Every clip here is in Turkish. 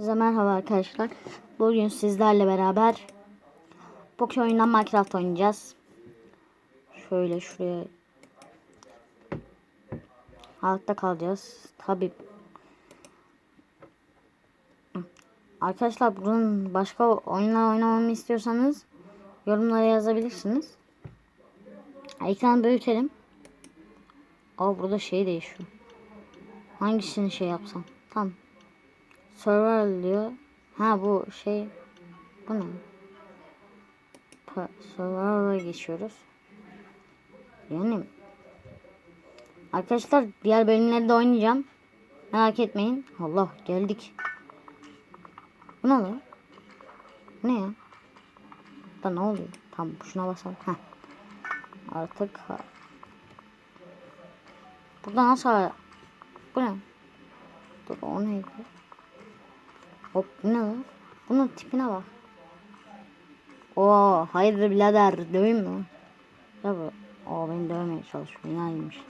Size merhaba arkadaşlar. Bugün sizlerle beraber Poki oyundan Minecraft oynayacağız. Şöyle şuraya Altta kalacağız. Tabi Arkadaşlar bunun başka oyunlar oynamamı istiyorsanız yorumlara yazabilirsiniz. Ekranı büyütelim. Aa burada şey değişiyor. Hangisini şey yapsam? Tamam. Survival diyor. Ha bu şey. Bu ne? Survival'a geçiyoruz. Yani Arkadaşlar diğer bölümlerde oynayacağım. Merak etmeyin. Allah geldik. Bu ne lan? Ne ya? Da ne oluyor? Tamam şuna basalım. Heh. Artık. Burada nasıl Bu ne? Dur o neydi? Hop bu ne lan? Bunun tipine bak. Oo hayırdır birader döveyim mi? Ya bu. O beni dövmeye çalışıyor. İnanıymış.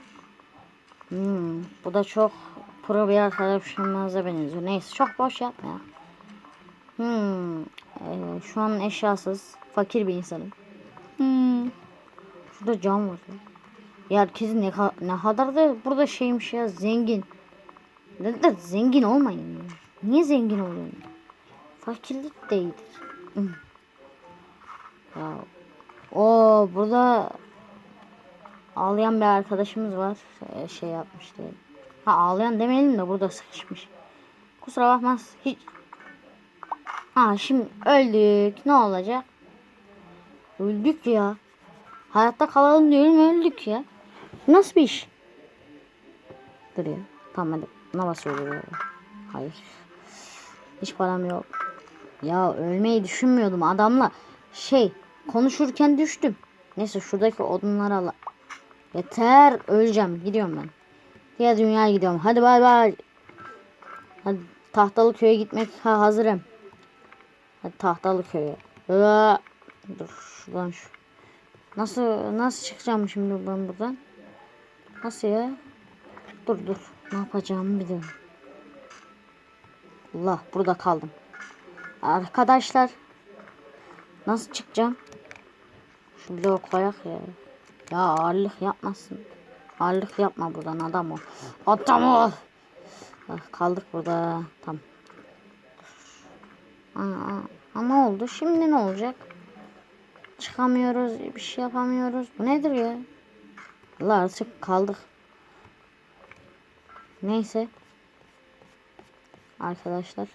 Hmm, bu da çok pro bir arkadaşımıza benziyor. Neyse çok boş yapma ya. Hmm, e, şu an eşyasız, fakir bir insanım. Hmm. Şurada cam var. Ya, ya herkesin ne, ne kadar da burada şeymiş ya zengin. Ne de zengin olmayın ya. Niye zengin oluyorsun? Fakirlik de iyidir. Ya, o burada ağlayan bir arkadaşımız var. Ee, şey yapmıştı. Ha ağlayan demeyelim de burada sıkışmış. Kusura bakmaz. Hiç. Ha şimdi öldük. Ne olacak? Öldük ya. Hayatta kalalım diyorum öldük ya. Nasıl bir iş? Dur ya. Tamam hadi. Buna basıyoruz ya. Hayır. Hiç param yok. Ya ölmeyi düşünmüyordum adamla. Şey konuşurken düştüm. Neyse şuradaki odunları al. Yeter öleceğim gidiyorum ben. Diğer dünyaya gidiyorum. Hadi bay bay. Hadi tahtalı köye gitmek ha, hazırım. Hadi tahtalı köye. Aa, dur şuradan şu. Nasıl nasıl çıkacağım şimdi ben buradan? Nasıl ya? Dur dur. Ne yapacağımı biliyorum. Allah burada kaldım. Arkadaşlar nasıl çıkacağım? Şu bloğu koyak ya. Ya ağırlık yapmasın. Ağırlık yapma buradan adam ol. Adam ol. Ah, kaldık burada. Tamam. Aa, ama oldu. Şimdi ne olacak? Çıkamıyoruz. Bir şey yapamıyoruz. Bu nedir ya? Allah artık kaldık. Neyse. Arkadaşlar.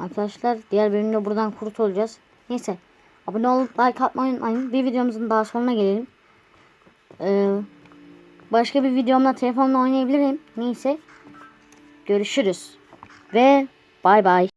Arkadaşlar diğer bölümde buradan kurtulacağız. Neyse. Abone olup like atmayı unutmayın. Bir videomuzun daha sonuna gelelim. Ee, başka bir videomda telefonla oynayabilirim. Neyse. Görüşürüz. Ve bay bay.